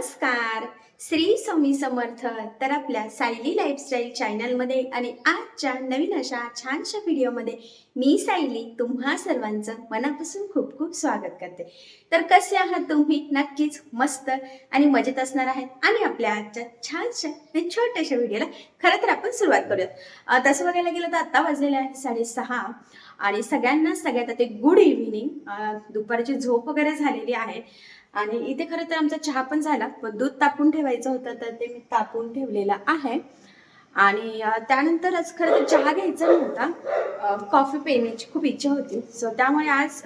नमस्कार. श्री स्वामी समर्थ तर आपल्या सायली लाईफस्टाईल चॅनलमध्ये आणि आजच्या नवीन अशा छानशा व्हिडिओमध्ये मी सायली तुम्हा सर्वांचं मनापासून खूप खूप स्वागत करते. तर कसे आहात तुम्ही? नक्कीच मस्त आणि मजेत असणार आहेत. आणि आपल्या आजच्या छानशा आणि छोट्याशा व्हिडिओला खरं तर आपण सुरुवात करूयात. तसं बघायला गेलं तर आत्ता वाजलेले आहे साडेसहा आणि सगळ्यांना सगळ्यात आता गुड इव्हिनिंग दुपारची झोप वगैरे झालेली आहे. आणि इथे खरं तर आमचा चहा पण झाला पण दूध तापून ठेवायचं होतं तर ते मी तापून ठेवलेलं आहे. आणि त्यानंतर त्यानंतरच खरं तर चहा घ्यायचा नव्हता. कॉफी पिण्याची खूप इच्छा होती. सो त्यामुळे आज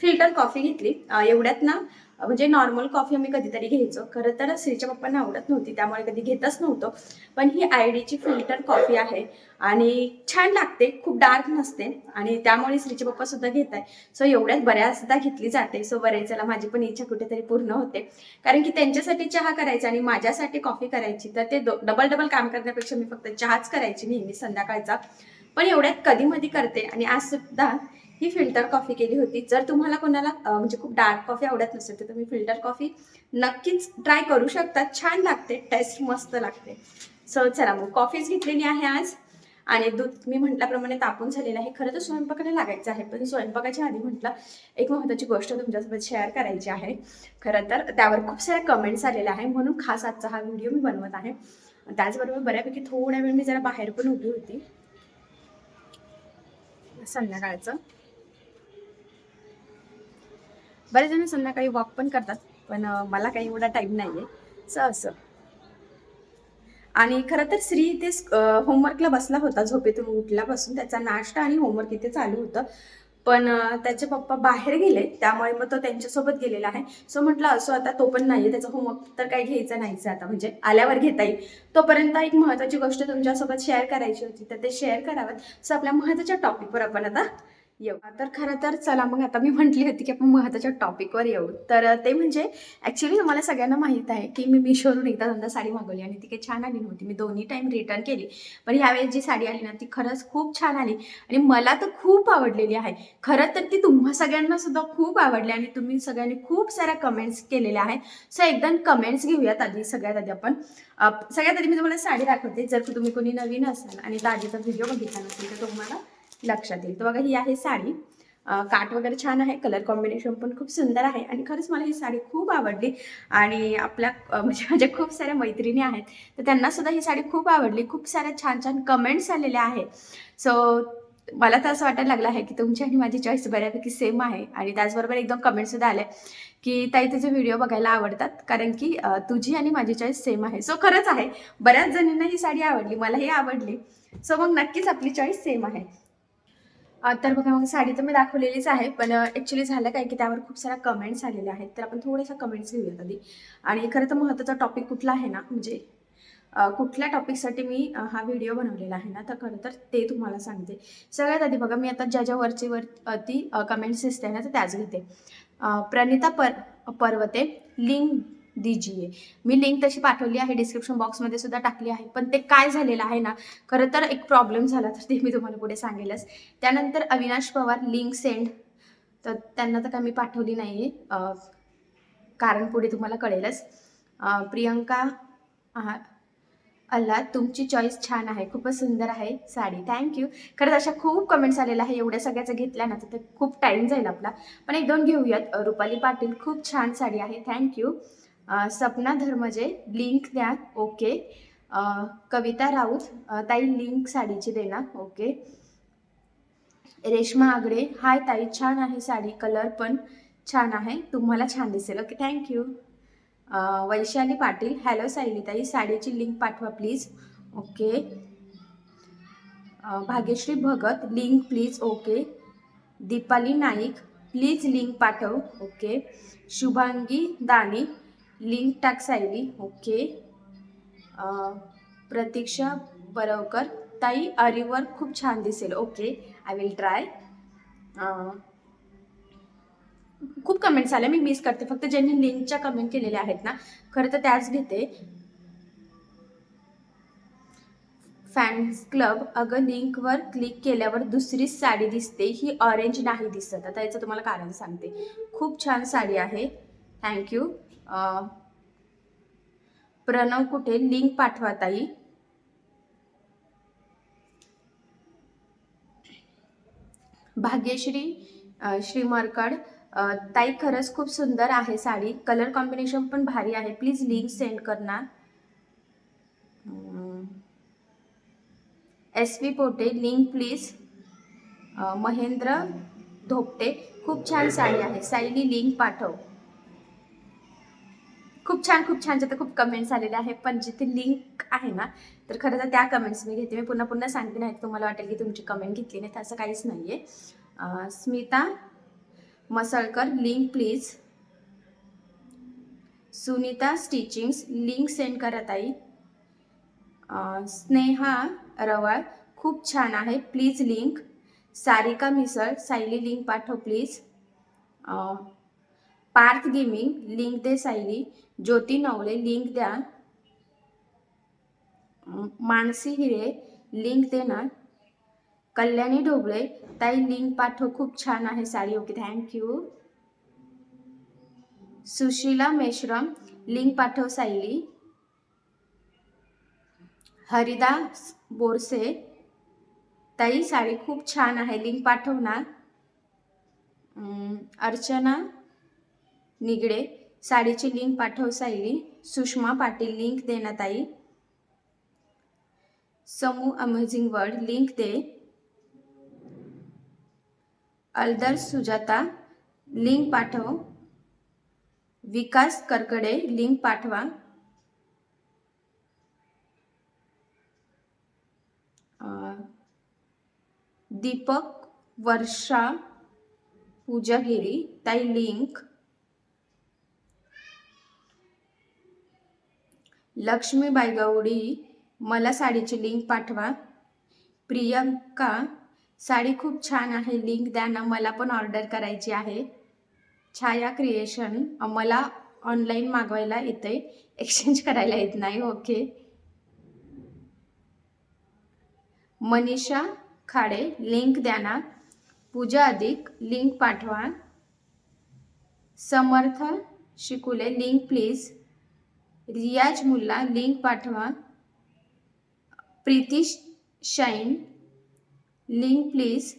फिल्टर कॉफी घेतली. एवढ्यात ना म्हणजे नॉर्मल कॉफी आम्ही कधीतरी घ्यायचो. खरं तर श्रीच्या पप्पांना आवडत नव्हती त्यामुळे कधी घेतच नव्हतो. पण ही आय डीची फिल्टर कॉफी आहे आणि छान लागते खूप डार्क नसते आणि त्यामुळे श्रीचे पप्पा सुद्धा घेत आहे सो एवढ्याच बऱ्याचदा घेतली जाते. सो बरेच चला माझी पण इच्छा कुठेतरी पूर्ण होते. कारण की त्यांच्यासाठी चहा करायचा आणि माझ्यासाठी कॉफी करायची तर ते डबल डबल काम करण्यापेक्षा मी फक्त चहाच करायची नेहमी संध्याकाळचा. पण एवढ्यात कधी मधी करते. आणि आज सुद्धा ही फिल्टर कॉफी केली होती. जर तुम्हाला कोणाला म्हणजे खूप डार्क कॉफी आवडत नसेल तर तुम्ही फिल्टर कॉफी नक्कीच ट्राय करू शकता. छान लागते. टेस्ट मस्त लागते. सो चला मग कॉफीच घेतलेली आहे आज. आणि दूध मी म्हटल्याप्रमाणे तापून झालेलं आहे. खरं तर स्वयंपाकाला लागायचं आहे पण स्वयंपाकाच्या आधी म्हटलं एक महत्त्वाची गोष्ट तुमच्यासोबत शेअर करायची आहे. खरं तर त्यावर खूप साऱ्या कमेंट्स आलेल्या आहे म्हणून खास आजचा हा व्हिडिओ मी बनवत आहे. त्याचबरोबर बऱ्यापैकी थोड्या वेळ मी जरा बाहेर पण उभी होती. संध्याकाळचं. बरेच जण संध्याकाळी वॉक पण करतात पण मला काही एवढा टाईम नाही आहे सो असं. आणि खरं तर श्री इथे होमवर्कला बसला होता झोपेतून उठल्यापासून. त्याचा नाश्ता आणि होमवर्क इथे चालू होतं. पण त्याचे पप्पा बाहेर गेले त्यामुळे मग तो त्यांच्यासोबत गेलेला आहे. सो म्हटलं असो आता तो पण नाही त्याचा होमवर्क तर काही घ्यायचा नाहीच आता. म्हणजे आल्यावर घेता येईल. तोपर्यंत एक महत्त्वाची गोष्ट तुमच्यासोबत शेअर करायची होती तर ते शेअर करावं. सो आपल्या महत्त्वाच्या टॉपिकवर आपण आता येऊ. तर खरं तर चला मग आता मी म्हटली होती की आपण महत्त्वाच्या टॉपिकवर येऊ. तर ते म्हणजे ॲक्च्युली तुम्हाला सगळ्यांना माहीत आहे की मी मिशोवरून एकदा दोनदा साडी मागवली आणि ती काही छान आली नव्हती. मी दोन्ही टाईम रिटर्न केली. पण ह्यावेळेस जी साडी आली ना ती खरंच खूप छान आली. आणि मला तर खूप आवडलेली आहे. खरं तर ती तुम्हा सगळ्यांना सुद्धा खूप आवडली आणि तुम्ही सगळ्यांनी खूप साऱ्या कमेंट्स केलेल्या आहेत. सो एकदम कमेंट्स घेऊयात आधी सगळ्यात आधी आपण. सगळ्यात आधी मी तुम्हाला साडी दाखवते. जर तुम्ही कोणी नवीन असाल आणि तर आधीचा व्हिडिओ बघितला नसेल तर तुम्हाला लक्षात येईल. तर बघा ही आहे साडी. काट काठ वगैरे छान आहे. कलर कॉम्बिनेशन पण खूप सुंदर आहे आणि खरंच मला ही साडी खूप आवडली. आणि आपल्या म्हणजे माझ्या खूप साऱ्या मैत्रिणी आहेत तर त्यांना सुद्धा ही साडी खूप आवडली. खूप साऱ्या छान छान कमेंट्स आलेल्या आहेत. सो मला तर असं वाटायला लागलं आहे की तुमची आणि माझी चॉईस बऱ्यापैकी सेम आहे. आणि त्याचबरोबर एकदम कमेंटसुद्धा आले की ताई तुझे व्हिडिओ बघायला आवडतात कारण की तुझी आणि माझी चॉईस सेम आहे. सो खरंच आहे. बऱ्याच जणींना ही साडी आवडली. मलाही आवडली. सो मग नक्कीच आपली चॉईस सेम आहे. तर बघा मग साडी तर मी दाखवलेलीच आहे पण ॲक्च्युली झालं काय की त्यावर खूप साऱ्या कमेंट्स आलेल्या आहेत. तर आपण थोड्याशा कमेंट्स घेऊयात आधी. आणि खरं तर महत्त्वाचा टॉपिक कुठला आहे ना म्हणजे कुठल्या टॉपिकसाठी मी हा व्हिडिओ बनवलेला आहे ना तर खरं तर ते तुम्हाला सांगते. सगळ्यात आधी बघा मी आता ज्या ज्या वरची वर ती कमेंट्स दिसते ना तर त्याच घेते. प्रणिता पर पर्वते लिंग दीजिये मी लिंक तशी पाठवली आहे डिस्क्रिप्शन बॉक्समध्ये सुद्धा टाकली आहे. पण ते काय झालेलं आहे ना खरं तर एक प्रॉब्लेम झाला तर ते मी तुम्हाला पुढे सांगेलच. त्यानंतर अविनाश पवार लिंक सेंड तर त्यांना तर काय मी पाठवली नाही आहे कारण पुढे तुम्हाला कळेलच. प्रियंका अल्ला तुमची चॉईस छान आहे. खूपच सुंदर आहे साडी. थँक्यू खरंच अशा खूप कमेंट्स आलेल्या आहे. एवढ्या सगळ्याचं घेतल्या ना तर ते खूप टाईम जाईल आपला. पण एक दोन घेऊयात. रुपाली पाटील खूप छान साडी आहे. Thank you Sapna Dharmaje link द्या ओके कविता राऊत ताई लिंक साडीची देणार ओके रेश्मा आगडे हाय ताई छान आहे साडी कलर पण छान आहे तुम्हाला छान दिसेल. Okay thank you Vaishali Patil hello Sayali ताई साडीची लिंक पाठवा please okay Bhagyashree Bhagat link please okay Deepali Naik please link पाठव ओके शुभांगी दानी लिंक टाक सायली ओके. प्रतीक्षा बरवकर ताई आरीवर खूप छान दिसेल ओके. आय विल ट्राय खूप कमेंट्स आल्या मी मिस करते. फक्त ज्यांनी लिंकच्या कमेंट केलेल्या आहेत ना खरं तर त्याच घेते. फॅन्स क्लब अगं लिंकवर क्लिक केल्यावर दुसरीच साडी दिसते ही ऑरेंज नाही दिसत. आता याचं तुम्हाला कारण सांगते. खूप छान साडी आहे. थँक्यू प्रणव कुठे? लिंक पाठवा ताई. भाग्यश्री अ, श्री मरकड ताई खरंच खूप सुंदर आहे साडी. कलर कॉम्बिनेशन पण भारी आहे. प्लीज लिंक सेंड करणार. S P Pote link please. Mahendra Dhopte खूप छान साडी आहे. साईली लिंक पाठव. खूप छान खूप छान तर खूप कमेंट्स आलेले आहे पण जिथे लिंक आहे ना तर खरं तर त्या कमेंट्स मी घेते. मी पुन्हा पुन्हा सांगते नाही तुम्हाला वाटेल की तुमची कमेंट घेतली नाही तर असं काहीच नाही आहे Smita Masalkar link please Sunita stitchings link send करा ताई. स्नेहा रवाळ खूप छान आहे. Please link Sarika Misal Sayali link पाठव प्लीज पार्थ गेमिंग लिंक दे सायली ज्योती नवले लिंक द्या. मानसी हिरे लिंक दे ना कल्याणी ढोबळे ताई लिंक पाठव खूप छान आहे sari okay thank you Sushila Meshram link पाठव सायली. हरिदास बोरसे ताई साडी खूप छान आहे लिंक पाठव ना अं, अर्चना निगडे साडीची लिंक पाठव सायली सुषमा पाटील लिंक दे ना ताई. समू अमेझिंग वर्ड लिंक दे. अल्दर सुजाता लिंक पाठव. विकास करकडे लिंक पाठवा. दीपक वर्षा पूजागिरी ताई लिंक. लक्ष्मीबाई गवडी मला साडीची लिंक पाठवा. प्रियंका साडी खूप छान आहे लिंक द्या ना मला पण ऑर्डर करायची आहे. छाया क्रिएशन मला ऑनलाईन मागवायला येते एक्सचेंज करायला येत नाही ओके मनीषा खाडे लिंक द्या ना. पूजा अधिक लिंक पाठवा. समर्थ शिकुले लिंक प्लीज रियाज मुल्ला लिंक पाठवा. Preeti shine link please.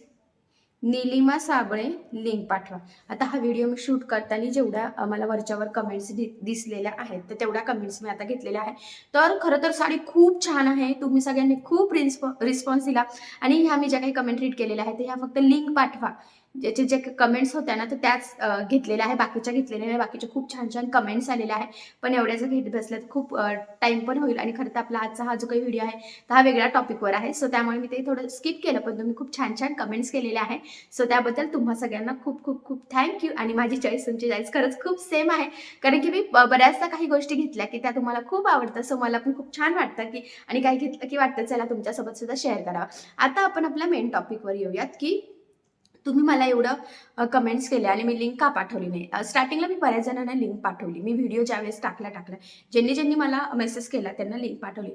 Nilima Sable link पाठवा. आता हा व्हिडिओ मी शूट करताना जेवढ्या मला वरच्यावर कमेंट्स दि दिसलेल्या आहेत तर तेवढ्या कमेंट्स मी आता घेतलेल्या आहे तर खरं तर साडी खूप छान आहे. तुम्ही सगळ्यांनी खूप रिस्पॉ रिस्पॉन्स दिला. आणि ह्या मी ज्या काही कमेंट रीड केलेल्या आहेत ह्या फक्त लिंक पाठवा. ज्याचे जे कमेंट्स होत्या ना तर त्याच घेतलेल्या आहे बाकीच्या घेतलेल्या नाही. बाकीच्या खूप छान छान कमेंट्स आलेल्या आहे पण एवढ्या जर घेत बसल्या तर खूप टाईम पण होईल. आणि खरं तर आपला आजचा हा जो काही व्हिडिओ आहे तर हा वेगळ्या टॉपिकवर आहे. सो त्यामुळे मी ते थोडं स्किप केलं पण तुम्ही खूप छान छान कमेंट्स केलेले आहे सो त्याबद्दल तुम्हा सगळ्यांना खूप खूप खूप थँक्यू आणि माझी चॉईस तुमची चॉईस खरंच खूप सेम आहे. कारण की मी बऱ्याचदा काही गोष्टी घेतल्या की त्या तुम्हाला खूप आवडतं सो मला पण खूप छान वाटतं की आणि काही घेतलं की वाटतं चला तुमच्यासोबत सुद्धा शेअर करावं. आता आपण आपल्या मेन टॉपिकवर येऊयात की तुम्ही मला एवढं कमेंट्स केले आणि मी लिंक का पाठवली नाही? स्टार्टिंगला मी बऱ्याच जणांना लिंक पाठवली. मी व्हिडिओ ज्यावेळेस टाकला टाकला. ज्यांनी ज्यांनी मला मेसेज केला त्यांना लिंक पाठवली.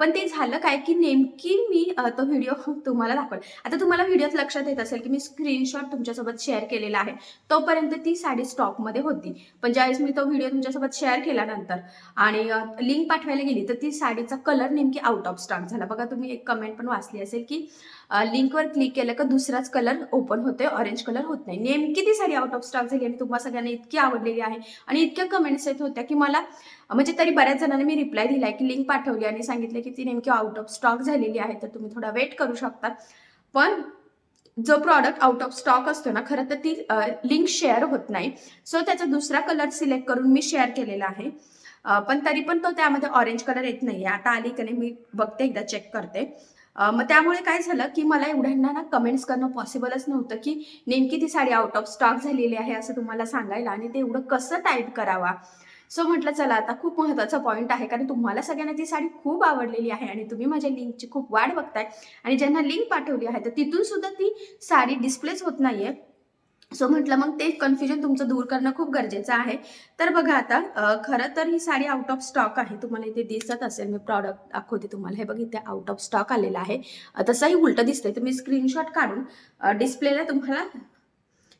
पण ते झालं काय की नेमकी मी तो व्हिडिओ तुम्हाला दाखवला. आता तुम्हाला व्हिडिओत लक्षात येत असेल की मी स्क्रीनशॉट तुमच्यासोबत शेअर केलेला आहे. तोपर्यंत ती साडी स्टॉकमध्ये होती. पण ज्यावेळेस मी तो व्हिडिओ तुमच्यासोबत शेअर केला नंतर आणि लिंक पाठवायला गेली तर ती साडीचा कलर नेमकी आउट ऑफ स्टॉक झाला. बघा तुम्ही एक कमेंट पण वाचली असेल की लिंकवर क्लिक केलं का दुसराच कलर ओपन होतोय ऑरेंज कलर होत नाही. नेमकी ती साडी आउट ऑफ स्टॉक झाली आणि तुम्हाला सगळ्यांना इतकी आवडलेली आहे आणि इतक्या कमेंट्स येत होत्या की मला म्हणजे तरी बऱ्याच जणांनी मी रिप्लाय दिलाय की लिंक पाठवली आणि सांगितलं की ती नेमकी आउट ऑफ स्टॉक झालेली आहे तर तुम्ही थोडा वेट करू शकता. पण जो प्रॉडक्ट आउट ऑफ स्टॉक असतो ना खरं तर ती लिंक शेअर होत नाही. सो त्याचा दुसरा कलर सिलेक्ट करून मी शेअर केलेला आहे. पण तरी पण तो त्यामध्ये ऑरेंज कलर येत नाही आता आली की नाही मी बघते एकदा चेक करते. मग त्यामुळे काय झालं की मला एवढ्यांना ना कमेंट्स करणं पॉसिबलच नव्हतं की नेमकी ती साडी आउट ऑफ स्टॉक झालेली आहे असं तुम्हाला सांगायला आणि ते एवढं कसं टाईप करावा? सो म्हटलं चला आता खूप महत्त्वाचा पॉईंट आहे कारण तुम्हाला सगळ्यांना ती साडी खूप आवडलेली आहे आणि तुम्ही माझ्या लिंकची खूप वाट बघताय आणि ज्यांना लिंक पाठवली आहे तर तिथून सुद्धा ती साडी डिस्प्लेच होत नाहीये. सो म्हटलं मग ते कन्फ्युजन तुमचं दूर करणं खूप गरजेचं आहे. तर बघा आता खरं तर ही साडी आउट ऑफ स्टॉक आहे. तुम्हाला इथे दिसत असेल मी प्रॉडक्ट दाखवते तुम्हाला. हे बघ इथे आउट ऑफ स्टॉक आलेला आहे. तसंही उलटं दिसतंय. तुम्ही स्क्रीनशॉट काढून डिस्प्लेला तुम्हाला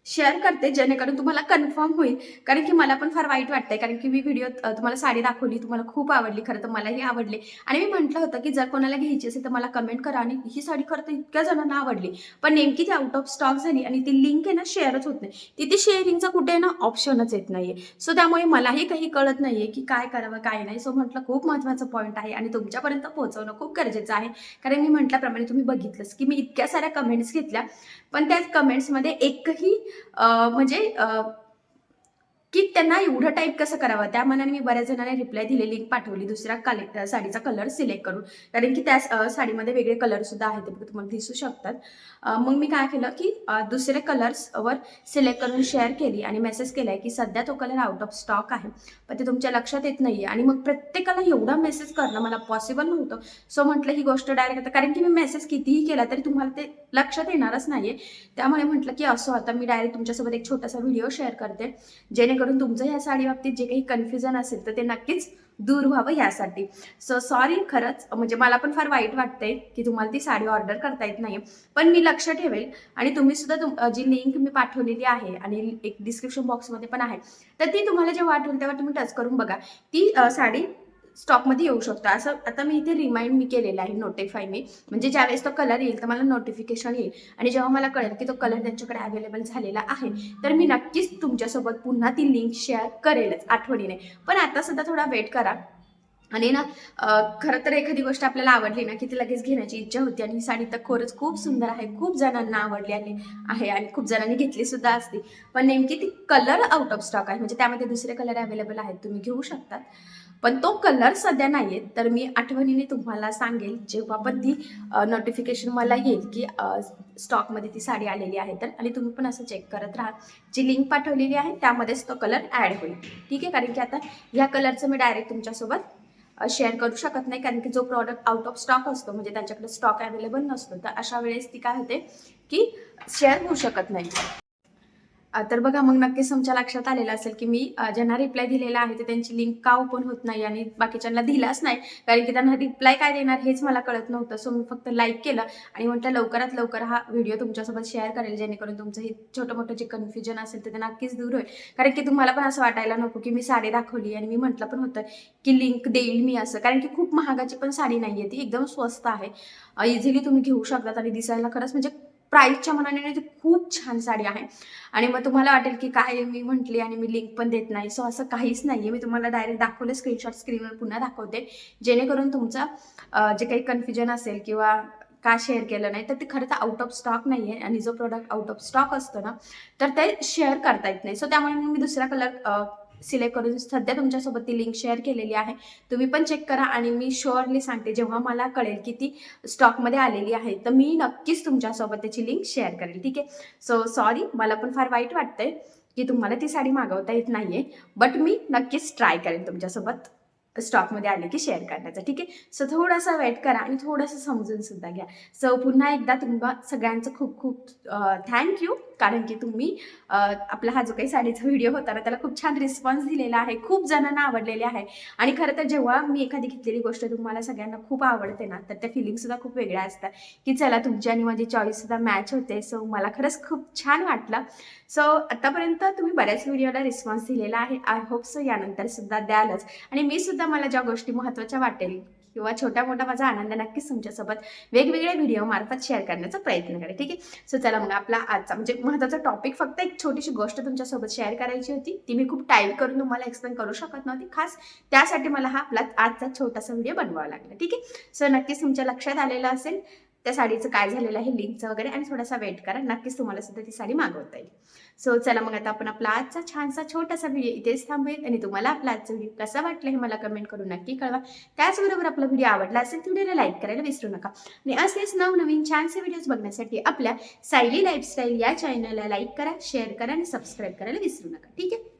शेअर करते जेणेकरून तुम्हाला कन्फर्म होईल. कारण की मला पण फार वाईट वाटतंय. कारण की मी व्हिडिओ तुम्हाला साडी दाखवली तुम्हाला खूप आवडली खरं तर मलाही आवडली. आणि मी म्हटलं होतं की जर कोणाला घ्यायची असेल तर मला कमेंट करा आणि ही साडी खरं तर इतक्या जणांना आवडली. पण नेमकी ती आउट ऑफ स्टॉक झाली आणि ती लिंक आहे ना शेअरच होत नाही. तिथे शेअरिंगचा कुठे ना ऑप्शनच येत नाहीये. सो त्यामुळे मलाही काही कळत नाहीये की काय करावं काय नाही. सो म्हटलं खूप महत्त्वाचं पॉईंट आहे आणि तुमच्यापर्यंत पोहोचवणं खूप गरजेचं आहे. कारण मी म्हटल्याप्रमाणे तुम्ही बघितलंच की मी इतक्या साऱ्या कमेंट्स घेतल्या. पण त्या कमेंट्समध्ये एकही म्हणजे की त्यांना एवढं टाईप कसं करावं? त्या मनाने मी बऱ्याच जणांना रिप्लाय दिले लिंक पाठवली दुसऱ्या काले साडीचा कलर सिलेक्ट करून. कारण की त्या साडीमध्ये वेगळे कलर सुद्धा आहेत ते तुम्हाला दिसू शकतात. मग मी काय केलं की दुसरे कलर्सवर सिलेक्ट करून शेअर केली आणि मेसेज केलाय की सध्या तो कलर आउट ऑफ स्टॉक आहे. पण ते तुमच्या लक्षात येत नाही आणि मग प्रत्येकाला एवढा मेसेज करणं मला पॉसिबल नव्हतं. सो म्हटलं ही गोष्ट डायरेक्ट आता कारण की मी मेसेज कितीही केला तरी तुम्हाला ते लक्षात येणारच नाहीये. त्यामुळे म्हटलं की असं आता मी डायरेक्ट तुमच्यासोबत एक छोटासा व्हिडिओ शेअर करते. जेणेकरून तुमचं या साडी बाबतीत जे काही कन्फ्युजन असेल तर ते नक्कीच दूर व्हावं यासाठी. सो सॉरी खरंच म्हणजे मला पण फार वाईट वाटतंय की तुम्हाला ती साडी ऑर्डर करता येत नाही पण मी लक्ष ठेवेल आणि तुम्ही सुद्धा तुम जी लिंक मी पाठवलेली आहे आणि एक डिस्क्रिप्शन बॉक्समध्ये पण आहे तर ती तुम्हाला जेव्हा आठवेल तेव्हा तुम्ही टच करून बघा. ती साडी स्टॉकमध्ये येऊ शकतो. असं आता मी इथे रिमाइंड मी केलेलं आहे नोटिफाय मी. म्हणजे ज्यावेळेस तो कलर येईल तर मला नोटिफिकेशन येईल. आणि जेव्हा मला कळेल की तो कलर त्यांच्याकडे अवेलेबल झालेला आहे तर मी नक्कीच तुमच्यासोबत पुन्हा ती लिंक शेअर करेलच आठवणीने. पण आता सुद्धा थोडा वेट करा. आणि ना खरं तर एखादी गोष्ट आपल्याला आवडली ना की ती लगेच घेण्याची इच्छा होती. आणि ही साडी तर खरंच खूप सुंदर आहे खूप जणांना आवडली आली आहे आणि खूप जणांनी घेतली सुद्धा असती. पण नेमकी ती कलर आउट ऑफ स्टॉक आहे. म्हणजे त्यामध्ये दुसरे कलर अवेलेबल आहेत तुम्ही घेऊ शकतात. पण तो कलर सध्या नाही आहे तर मी आठवणीने तुम्हाला सांगेल जेव्हा पण ती नोटिफिकेशन मला येईल की स्टॉकमध्ये ती साडी आलेली आहे तर आणि तुम्ही पण असं चेक करत राहा. जी लिंक पाठवलेली आहे त्यामध्येच तो कलर ॲड होईल. ठीक आहे? कारण की आता ह्या कलरचं मी डायरेक्ट तुमच्यासोबत शेअर करू शकत नाही. कारण की जो प्रॉडक्ट आउट ऑफ स्टॉक असतो म्हणजे त्यांच्याकडे स्टॉक अवेलेबल नसतो तर अशा वेळेस ती काय होते की शेअर होऊ शकत नाही. तर बघा मग नक्कीच तुमच्या लक्षात आलेलं असेल की मी ज्यांना रिप्लाय दिलेला आहे ते त्यांची लिंक का ओपन होत नाही आणि बाकीच्यांना दिलाच नाही? कारण की त्यांना रिप्लाय काय देणार हेच मला कळत नव्हतं. सो मी फक्त लाईक केलं आणि म्हटलं लवकरात लवकर हा व्हिडिओ तुमच्यासोबत शेअर करेल जेणेकरून तुमचं हे छोटं मोठं जे कन्फ्युजन असेल तर ते नक्कीच दूर होईल. कारण की तुम्हाला पण असं वाटायला नको की मी साडी दाखवली आणि मी म्हटलं पण होतं की लिंक देईल मी असं. कारण की खूप महागाची पण साडी नाही आहे ती एकदम स्वस्त आहे. इझिली तुम्ही घेऊ शकतात आणि दिसायला खरंच म्हणजे प्राईसच्या मनाने ती खूप छान साडी आहे. आणि मग तुम्हाला वाटेल की काय मी म्हटली आणि मी लिंक पण देत नाही. सो असं काहीच नाही आहे मी तुम्हाला डायरेक्ट दाखवले स्क्रीनशॉट स्क्रीनवर पुन्हा दाखवते. जेणेकरून तुमचं जे काही कन्फ्युजन असेल किंवा का शेअर केलं नाही तर ते खरं तर आउट ऑफ स्टॉक नाही आहे आणि जो प्रोडक्ट आउट ऑफ स्टॉक असतो ना तर ते शेअर करता येत नाही. सो त्यामुळे मी दुसरा कलर सिलेक्ट करून सध्या तुमच्यासोबत ती लिंक शेअर केलेली आहे. तुम्ही पण चेक करा आणि मी शुअरली सांगते जेव्हा मला कळेल की ती स्टॉकमध्ये आलेली आहे तर मी नक्कीच तुमच्यासोबत त्याची लिंक शेअर करेल. ठीक आहे? सो सॉरी मला पण फार वाईट वाटतंय की तुम्हाला ती साडी मागवता येत नाहीये बट मी नक्कीच ट्राय करेन तुमच्यासोबत स्टॉकमध्ये आले की शेअर करण्याचा. ठीक आहे? सो थोडासा वेट करा आणि थोडंसं समजून सुद्धा घ्या. सो पुन्हा एकदा तुम्हाला सगळ्यांचं खूप खूप थँक्यू कारण की तुम्ही आपला हा जो काही साडीचा व्हिडिओ होता ना त्याला खूप छान रिस्पॉन्स दिलेला आहे. खूप जणांना आवडलेले आहे. आणि खरं तर जेव्हा मी एखादी घेतलेली गोष्ट तुम्हाला सगळ्यांना खूप आवडते ना तर त्या फिलिंगसुद्धा खूप वेगळ्या असतात. की चला तुमची आणि माझी चॉईससुद्धा मॅच होते. सो मला खरंच खूप छान वाटलं. सो आतापर्यंत तुम्ही बऱ्याच व्हिडिओला रिस्पॉन्स दिलेला आहे. आय होप सो यानंतर सुद्धा द्यालच. आणि मी सुद्धा मला ज्या गोष्टी महत्त्वाच्या वाटेल किंवा छोटा मोठा माझा आनंद नक्कीच तुमच्यासोबत वेगवेगळ्या व्हिडिओ मार्फत शेअर करण्याचा प्रयत्न करेल ठीक आहे? सो चला मग आपला आजचा म्हणजे महत्त्वाचा टॉपिक फक्त एक छोटीशी गोष्ट तुमच्यासोबत शेअर करायची होती. ती मी खूप टाईप करून तुम्हाला एक्सप्लेन करू शकत नव्हती. खास त्यासाठी मला हा आपला आजचा छोटासा व्हिडिओ बनवावा लागला ठीक आहे? सो नक्कीच तुमच्या लक्षात आलेलं असेल. त्या साडीचं काय झालेलं आहे लिंकचं वगैरे आणि थोडासा वेट करा. नक्कीच तुम्हाला सुद्धा ती साडी मागवता येईल. सो चला मग आता आपण आपला आजचा छानसा छोटासा व्हिडिओ इथेच थांबूयात. आणि तुम्हाला आपला आजचा व्हिडिओ कसा वाटला हे मला कमेंट करून नक्की कळवा. त्याचबरोबर आपला व्हिडिओ आवडला असेल तर व्हिडिओला लाईक करायला विसरू नका. आणि असेच नवनवीन छानसे व्हिडिओज बघण्यासाठी आपल्या सायली लाईफस्टाईल या चॅनलला लाईक करा शेअर करा आणि सबस्क्राईब करायला विसरू नका. ठीक आहे?